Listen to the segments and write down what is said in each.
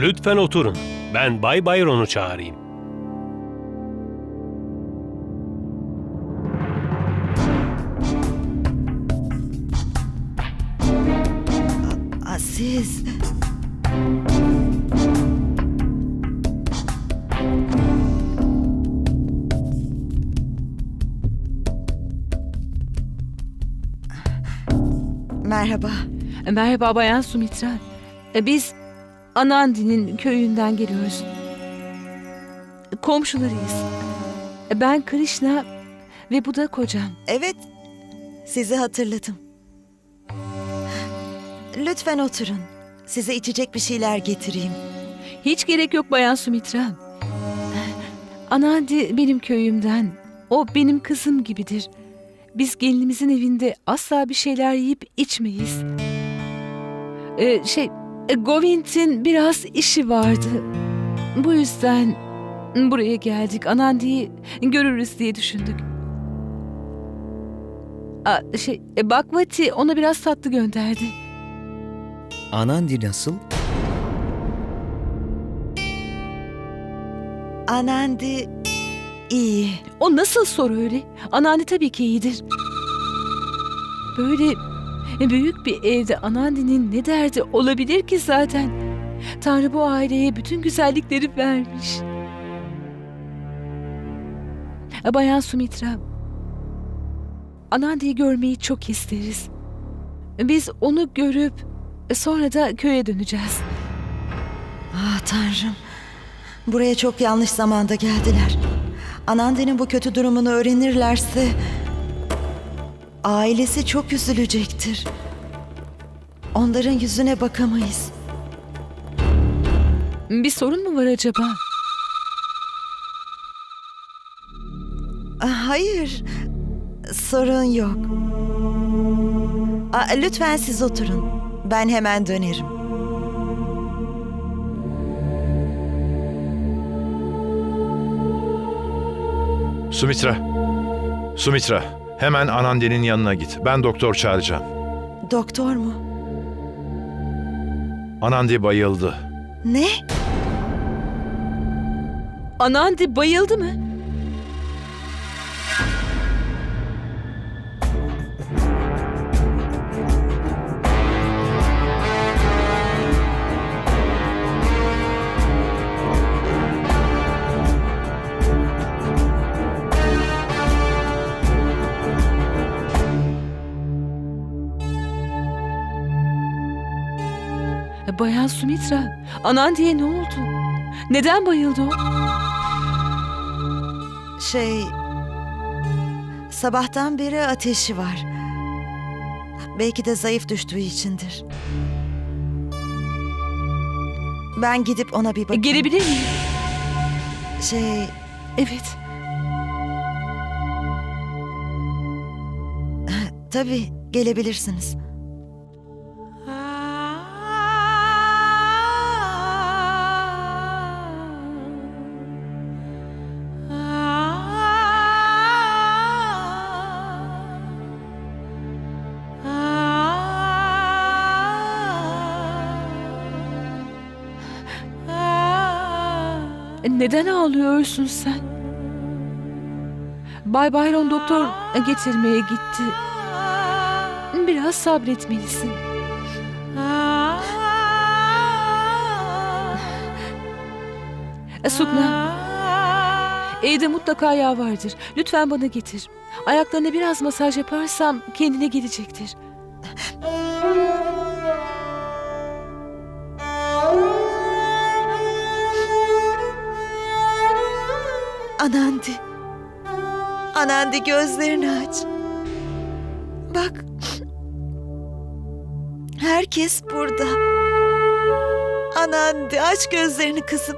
Lütfen oturun. Ben Bay Byron'u çağırayım. Aa, siz... Merhaba. Merhaba Bayan Sumitra. E, Biz Anandi'nin köyünden geliyoruz. Komşularıyız. Ben Krishna ve bu da kocam. Evet, sizi hatırladım. Lütfen oturun. Size içecek bir şeyler getireyim. Hiç gerek yok Bayan Sumitra. Anandi benim köyümden. O benim kızım gibidir. Biz gelinimizin evinde asla bir şeyler yiyip içmeyiz. Ee, şey, Govind'in biraz işi vardı. Bu yüzden buraya geldik. Anandi'yi görürüz diye düşündük. Aa, şey, e, Bakvati ona biraz tatlı gönderdi. Anandi nasıl? Anandi iyi. O nasıl soru öyle? Anneanne tabii ki iyidir. Böyle büyük bir evde anneannenin ne derdi olabilir ki zaten? Tanrı bu aileye bütün güzellikleri vermiş. Bayan Sumitra, anneanneyi görmeyi çok isteriz. Biz onu görüp sonra da köye döneceğiz. Ah Tanrım. Buraya çok yanlış zamanda geldiler. Anandi'nin bu kötü durumunu öğrenirlerse... Ailesi çok üzülecektir. Onların yüzüne bakamayız. Bir sorun mu var acaba? Ah, Hayır. Sorun yok. Aa, lütfen siz oturun. Ben hemen dönerim. Sumitra. Sumitra, hemen Anandi'nin yanına git. Ben doktor çağıracağım. Doktor mu? Anandi bayıldı. Ne? Anandi bayıldı mı? Bayan Sumitra, Anandi'ye ne oldu? Neden bayıldı o? Şey... Sabahtan beri ateşi var. Belki de zayıf düştüğü içindir. Ben gidip ona bir bakayım. Gelebilir miyim? Şey... Evet. Tabii gelebilirsiniz. Neden ağlıyorsun sen? Bay Byron doktor getirmeye gitti. Biraz sabretmelisin. Sukna, evde mutlaka yağ vardır. Lütfen bana getir. Ayaklarına biraz masaj yaparsam kendine gelecektir. Anandi. Anandi gözlerini aç. Bak. Herkes burada. Anandi aç gözlerini kızım.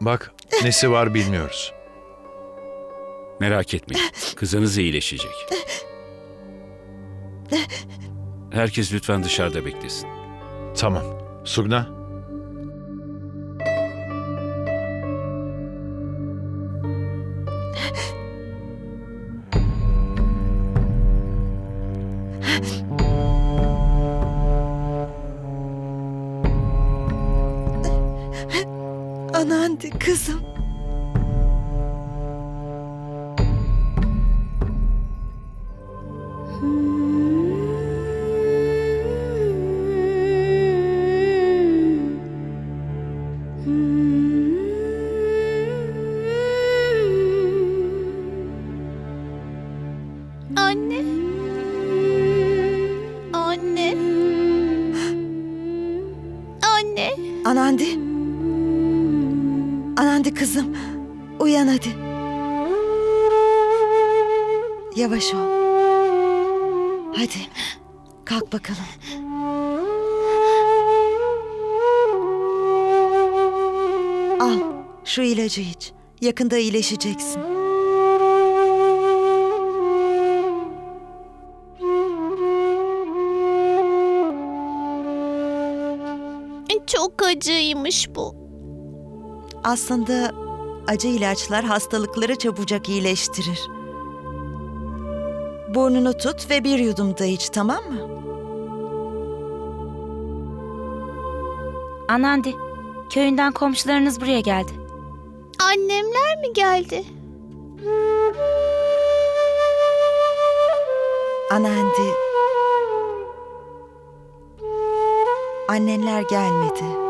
Bak, nesi var bilmiyoruz. Merak etmeyin. Kızınız iyileşecek. Herkes lütfen dışarıda beklesin. Tamam. Sugna? Anandi kızım. Kızım. Uyan hadi. Yavaş ol. Hadi. Kalk bakalım. Al şu ilacı iç. Yakında iyileşeceksin. Çok acıymış bu. Aslında acı ilaçlar hastalıkları çabucak iyileştirir. Burnunu tut ve bir yudum da iç tamam mı? Anandi, köyünden komşularınız buraya geldi. Annemler mi geldi? Anandi. Annenler gelmedi.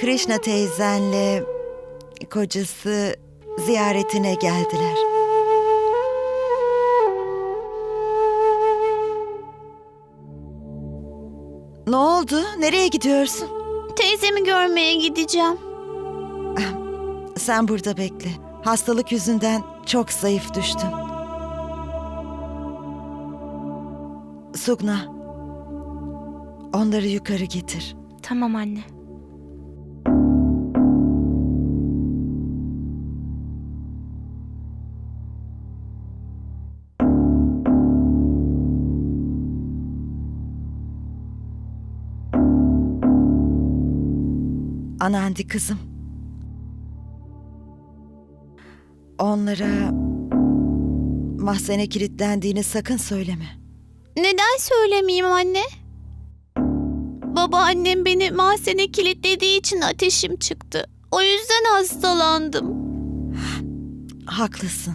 Krishna teyzenle kocası ziyaretine geldiler. Ne oldu? Nereye gidiyorsun? Teyzemi görmeye gideceğim. Sen burada bekle. Hastalık yüzünden çok zayıf düştün. Sugna. Onları yukarı getir. Tamam anne. Anandi kızım. Onlara mahzene kilitlendiğini sakın söyleme. Neden söylemeyeyim anne? Babaannem beni mahzene kilitlediği için ateşim çıktı. O yüzden hastalandım. Haklısın.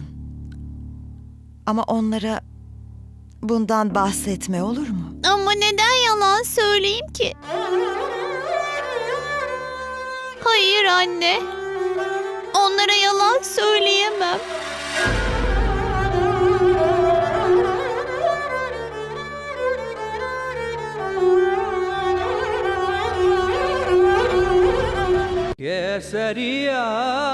Ama onlara bundan bahsetme olur mu? Ama neden yalan söyleyeyim ki? Hayır anne. Onlara yalan söyleyemem. Keseria